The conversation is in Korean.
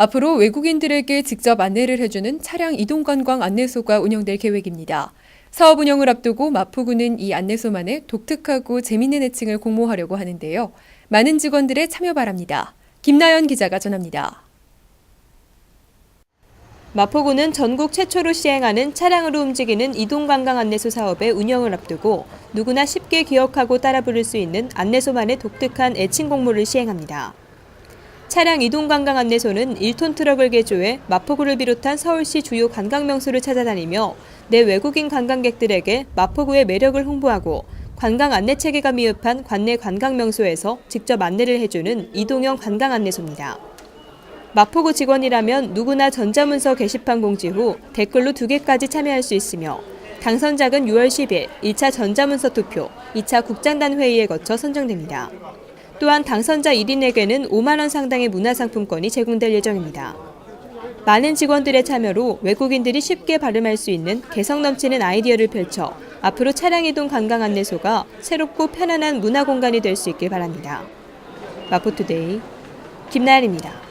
앞으로 외국인들에게 직접 안내를 해주는 차량 이동 관광 안내소가 운영될 계획입니다. 사업 운영을 앞두고 마포구는 이 안내소만의 독특하고 재밌는 애칭을 공모하려고 하는데요. 많은 직원들의 참여 바랍니다. 김나연 기자가 전합니다. 마포구는 전국 최초로 시행하는 차량으로 움직이는 이동관광 안내소 사업의 운영을 앞두고 누구나 쉽게 기억하고 따라 부를 수 있는 안내소만의 독특한 애칭 공모를 시행합니다. 차량 이동 관광 안내소는 1톤 트럭을 개조해 마포구를 비롯한 서울시 주요 관광 명소를 찾아다니며 내 외국인 관광객들에게 마포구의 매력을 홍보하고 관광 안내 체계가 미흡한 관내 관광 명소에서 직접 안내를 해주는 이동형 관광 안내소입니다. 마포구 직원이라면 누구나 전자문서 게시판 공지 후 댓글로 두 개까지 참여할 수 있으며 당선작은 6월 10일 1차 전자문서 투표, 2차 국장단 회의에 거쳐 선정됩니다. 또한 당선자 1인에게는 5만 원 상당의 문화상품권이 제공될 예정입니다. 많은 직원들의 참여로 외국인들이 쉽게 발음할 수 있는 개성 넘치는 아이디어를 펼쳐 앞으로 차량 이동 관광 안내소가 새롭고 편안한 문화 공간이 될 수 있길 바랍니다. 마포투데이 김나연입니다.